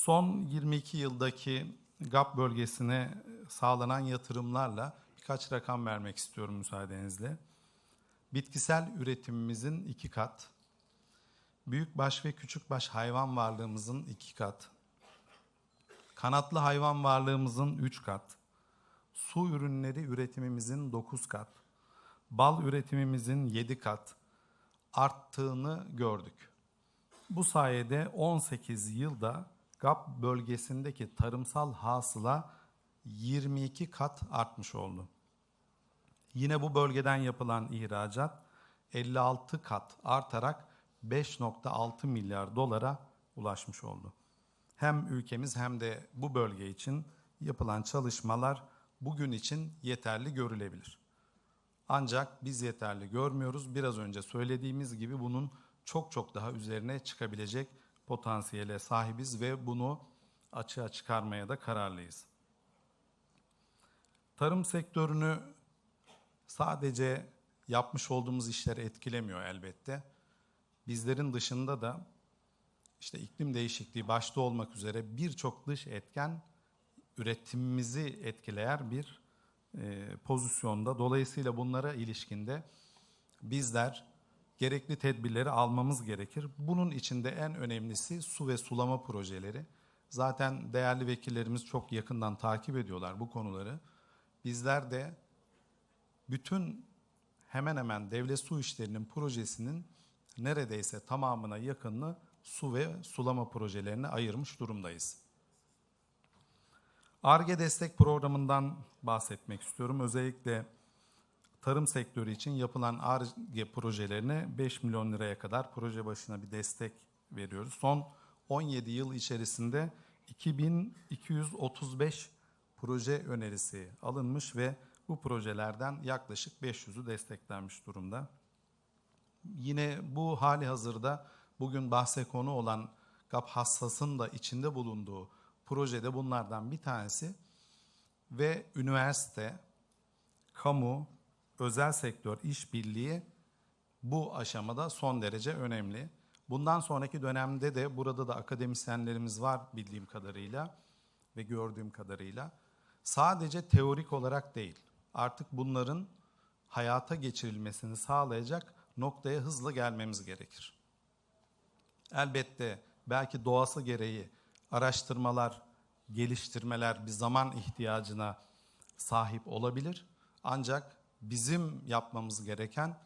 Son 22 yıldaki GAP bölgesine sağlanan yatırımlarla birkaç rakam vermek istiyorum müsaadenizle. Bitkisel üretimimizin iki kat, büyükbaş ve küçükbaş hayvan varlığımızın iki kat, kanatlı hayvan varlığımızın üç kat, su ürünleri üretimimizin dokuz kat, bal üretimimizin yedi kat arttığını gördük. Bu sayede 18 yılda GAP bölgesindeki tarımsal hasıla 22 kat artmış oldu. Yine bu bölgeden yapılan ihracat 56 kat artarak 5.6 milyar dolara ulaşmış oldu. Hem ülkemiz hem de bu bölge için yapılan çalışmalar bugün için yeterli görülebilir. Ancak biz yeterli görmüyoruz. Biraz önce söylediğimiz gibi bunun çok çok daha üzerine çıkabilecek potansiyele sahibiz ve bunu açığa çıkarmaya da kararlıyız. Tarım sektörünü sadece yapmış olduğumuz işler etkilemiyor elbette. Bizlerin dışında da işte iklim değişikliği başta olmak üzere birçok dış etken üretimimizi etkileyen bir e, pozisyonda. Dolayısıyla bunlara ilişkinde bizler gerekli tedbirleri almamız gerekir. Bunun içinde en önemlisi su ve sulama projeleri. Zaten değerli vekillerimiz çok yakından takip ediyorlar bu konuları. Bizler de bütün hemen hemen devlet su işlerinin projesinin neredeyse tamamına yakınını su ve sulama projelerine ayırmış durumdayız. ARGE destek programından bahsetmek istiyorum. Özellikle tarım sektörü için yapılan ARGE projelerine 5 milyon liraya kadar proje başına bir destek veriyoruz. Son 17 yıl içerisinde 2235 proje önerisi alınmış ve bu projelerden yaklaşık 500'ü desteklenmiş durumda. Yine bu hali hazırda bugün bahse konu olan GAP hassasın da içinde bulunduğu projede bunlardan bir tanesi ve üniversite, kamu, özel sektör işbirliği bu aşamada son derece önemli. Bundan sonraki dönemde de burada da akademisyenlerimiz var bildiğim kadarıyla ve gördüğüm kadarıyla. Sadece teorik olarak değil, artık bunların hayata geçirilmesini sağlayacak noktaya hızlı gelmemiz gerekir. Elbette belki doğası gereği araştırmalar, geliştirmeler bir zaman ihtiyacına sahip olabilir. Ancak bizim yapmamız gereken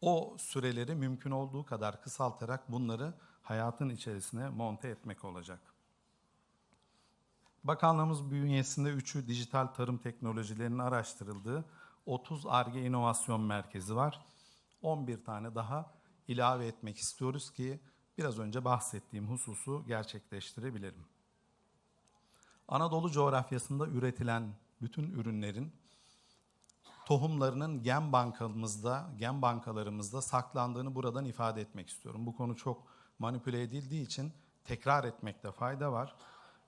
o süreleri mümkün olduğu kadar kısaltarak bunları hayatın içerisine monte etmek olacak. Bakanlığımız bünyesinde üçü dijital tarım teknolojilerinin araştırıldığı 30 ARGE inovasyon merkezi var. 11 tane daha ilave etmek istiyoruz ki biraz önce bahsettiğim hususu gerçekleştirebilirim. Anadolu coğrafyasında üretilen bütün ürünlerin tohumlarının gen bankamızda, gen bankalarımızda saklandığını buradan ifade etmek istiyorum. Bu konu çok manipüle edildiği için tekrar etmekte fayda var.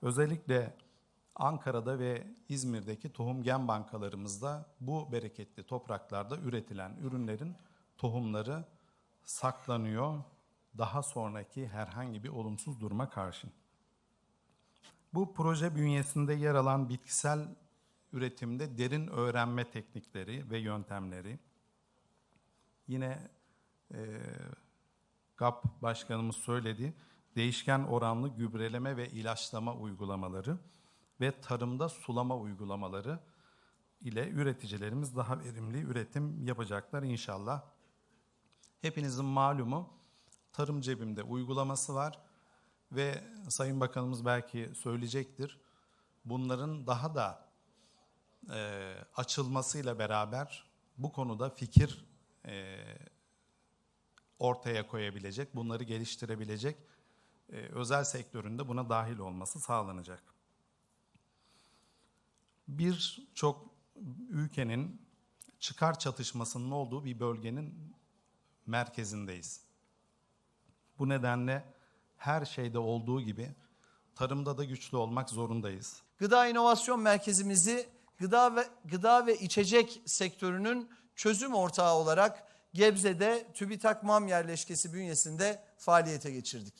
Özellikle Ankara'da ve İzmir'deki tohum gen bankalarımızda bu bereketli topraklarda üretilen ürünlerin tohumları saklanıyor daha sonraki herhangi bir olumsuz duruma karşı. Bu proje bünyesinde yer alan bitkisel üretimde derin öğrenme teknikleri ve yöntemleri, yine e, GAP Başkanımız söyledi, değişken oranlı gübreleme ve ilaçlama uygulamaları ve tarımda sulama uygulamaları ile üreticilerimiz daha verimli üretim yapacaklar inşallah. Hepinizin malumu Tarım Cebimde uygulaması var ve Sayın Bakanımız belki söyleyecektir. Bunların daha da e, açılmasıyla beraber bu konuda fikir e, ortaya koyabilecek, bunları geliştirebilecek e, özel sektöründe buna dahil olması sağlanacak. Birçok ülkenin çıkar çatışmasının olduğu bir bölgenin merkezindeyiz. Bu nedenle her şeyde olduğu gibi tarımda da güçlü olmak zorundayız. Gıda İnovasyon Merkezimizi gıda ve gıda ve içecek sektörünün çözüm ortağı olarak Gebze'de TÜBİTAK MAM yerleşkesi bünyesinde faaliyete geçirdik.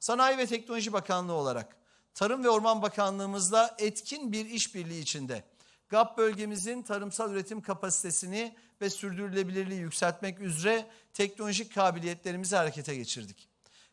Sanayi ve Teknoloji Bakanlığı olarak Tarım ve Orman Bakanlığımızla etkin bir işbirliği içinde GAP bölgemizin tarımsal üretim kapasitesini ve sürdürülebilirliği yükseltmek üzere teknolojik kabiliyetlerimizi harekete geçirdik.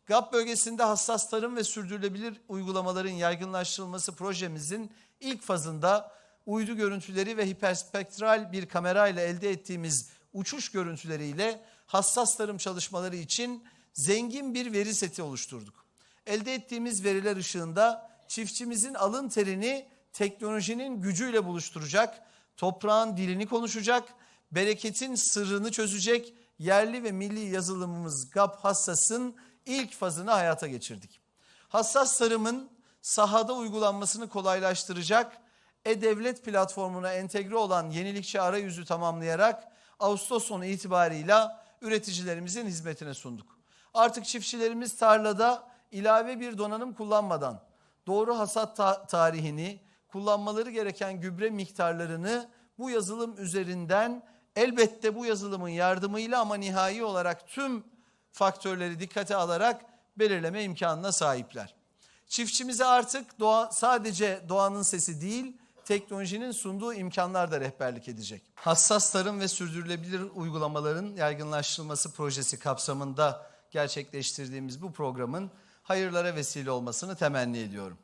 GAP bölgesinde hassas tarım ve sürdürülebilir uygulamaların yaygınlaştırılması projemizin ilk fazında uydu görüntüleri ve hiperspektral bir kamerayla elde ettiğimiz uçuş görüntüleriyle hassas tarım çalışmaları için zengin bir veri seti oluşturduk. Elde ettiğimiz veriler ışığında çiftçimizin alın terini teknolojinin gücüyle buluşturacak, toprağın dilini konuşacak, bereketin sırrını çözecek yerli ve milli yazılımımız GAP Hassas'ın ilk fazını hayata geçirdik. Hassas tarımın sahada uygulanmasını kolaylaştıracak e-devlet platformuna entegre olan yenilikçi arayüzü tamamlayarak Ağustos sonu itibarıyla üreticilerimizin hizmetine sunduk. Artık çiftçilerimiz tarlada ilave bir donanım kullanmadan doğru hasat ta- tarihini, kullanmaları gereken gübre miktarlarını bu yazılım üzerinden elbette bu yazılımın yardımıyla ama nihai olarak tüm faktörleri dikkate alarak belirleme imkanına sahipler. Çiftçimize artık doğa, sadece doğanın sesi değil, teknolojinin sunduğu imkanlar da rehberlik edecek. Hassas tarım ve sürdürülebilir uygulamaların yaygınlaştırılması projesi kapsamında gerçekleştirdiğimiz bu programın hayırlara vesile olmasını temenni ediyorum.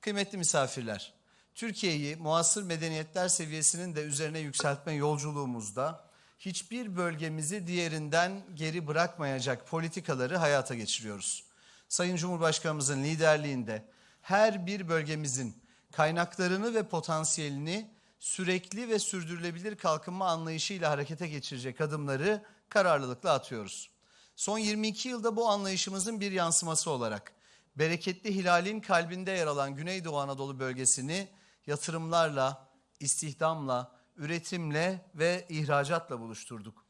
Kıymetli misafirler, Türkiye'yi muasır medeniyetler seviyesinin de üzerine yükseltme yolculuğumuzda hiçbir bölgemizi diğerinden geri bırakmayacak politikaları hayata geçiriyoruz. Sayın Cumhurbaşkanımızın liderliğinde her bir bölgemizin kaynaklarını ve potansiyelini sürekli ve sürdürülebilir kalkınma anlayışıyla harekete geçirecek adımları kararlılıkla atıyoruz. Son 22 yılda bu anlayışımızın bir yansıması olarak bereketli hilalin kalbinde yer alan Güneydoğu Anadolu bölgesini yatırımlarla, istihdamla, üretimle ve ihracatla buluşturduk.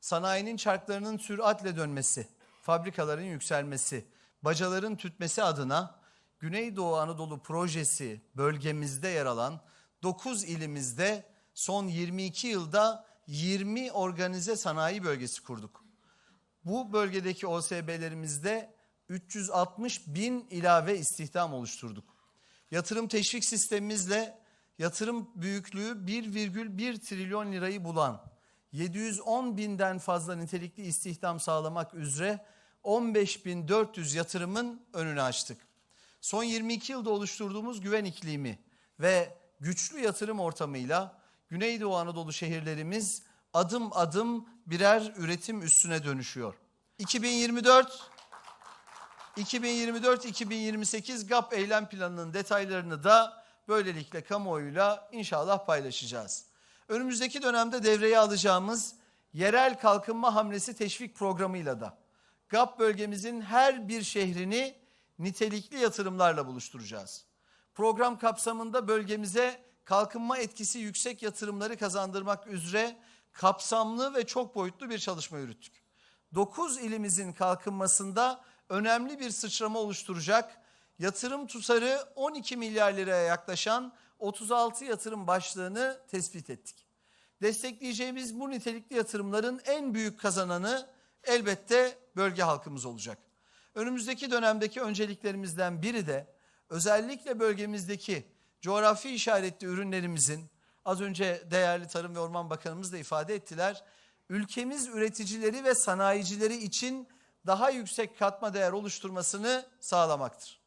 Sanayinin çarklarının süratle dönmesi, fabrikaların yükselmesi, bacaların tütmesi adına Güneydoğu Anadolu projesi bölgemizde yer alan 9 ilimizde son 22 yılda 20 organize sanayi bölgesi kurduk. Bu bölgedeki OSB'lerimizde 360 bin ilave istihdam oluşturduk. Yatırım teşvik sistemimizle yatırım büyüklüğü 1,1 trilyon lirayı bulan 710 binden fazla nitelikli istihdam sağlamak üzere 15.400 yatırımın önünü açtık. Son 22 yılda oluşturduğumuz güven iklimi ve güçlü yatırım ortamıyla Güneydoğu Anadolu şehirlerimiz adım adım birer üretim üstüne dönüşüyor. 2024 2024-2028 GAP eylem planının detaylarını da böylelikle kamuoyuyla inşallah paylaşacağız. Önümüzdeki dönemde devreye alacağımız yerel kalkınma hamlesi teşvik programıyla da GAP bölgemizin her bir şehrini nitelikli yatırımlarla buluşturacağız. Program kapsamında bölgemize kalkınma etkisi yüksek yatırımları kazandırmak üzere kapsamlı ve çok boyutlu bir çalışma yürüttük. 9 ilimizin kalkınmasında önemli bir sıçrama oluşturacak yatırım tutarı 12 milyar liraya yaklaşan 36 yatırım başlığını tespit ettik. Destekleyeceğimiz bu nitelikli yatırımların en büyük kazananı elbette bölge halkımız olacak. Önümüzdeki dönemdeki önceliklerimizden biri de özellikle bölgemizdeki coğrafi işaretli ürünlerimizin az önce değerli Tarım ve Orman Bakanımız da ifade ettiler. Ülkemiz üreticileri ve sanayicileri için daha yüksek katma değer oluşturmasını sağlamaktır.